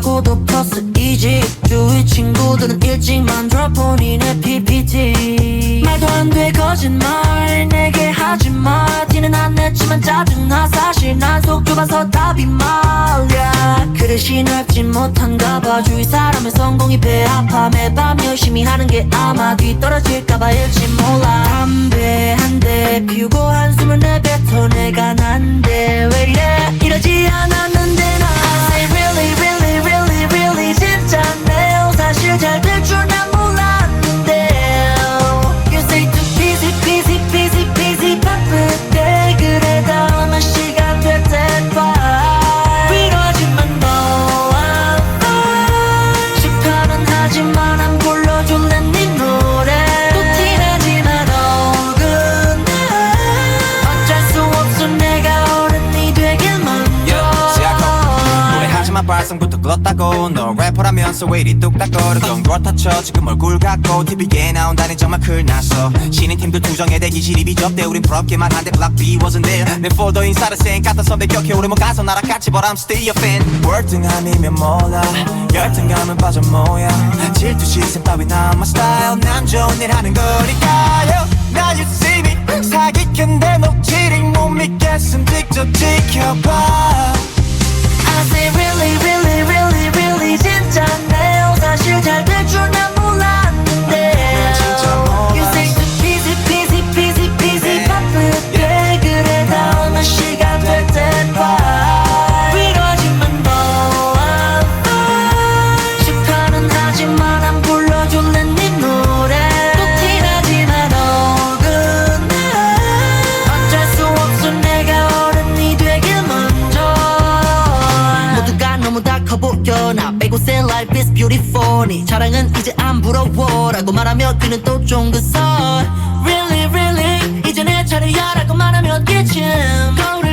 20하고도 플러스 2지 주위 친구들은 일찍 만들어 본인의 PPT 말도 안 돼 거짓말. 내게 하지마. 티는 안 냈지만 짜증나. 사실 난 속 좁아서 답이 말야. 그릇이 넓지 못한가 봐. 주위 사람의 성공이 배 아파. 매밤 열심히 하는 게 아마 뒤떨어질까 봐 일지 몰라. 담배 한 대 피우고 한숨을 내뱉어 내 발성부터 글렀다고. 너 래퍼라면서 왜 이리 뚝딱거려 그렇다 쳐. 지금 얼굴 갖고 TV에 나온다니 정말 큰일났어. 신인팀들 투정에 대기 시립이 접대. 우린 부럽게만 한데 Block B wasn't there. 내 folder 인사를 쌩 갖다 선배 격해 오래 못 가서 나랑 같이 but I'm still your fan. 월등함이면 몰라 열등감은 빠져 뭐야? 질투 시선 따위 난 my style. 난 좋은 일 하는 거니까요. Now you see me. 사기캔데 녹질이 못 믿겠음. 직접 지켜봐. I say 보여 나 빼고 say life is beautiful. 네 자랑은 이제 안 부러워 라고 말하며 그는 또 쫑긋서 Really really? 이제 내 차례야 라고 말하며 기침. 거울을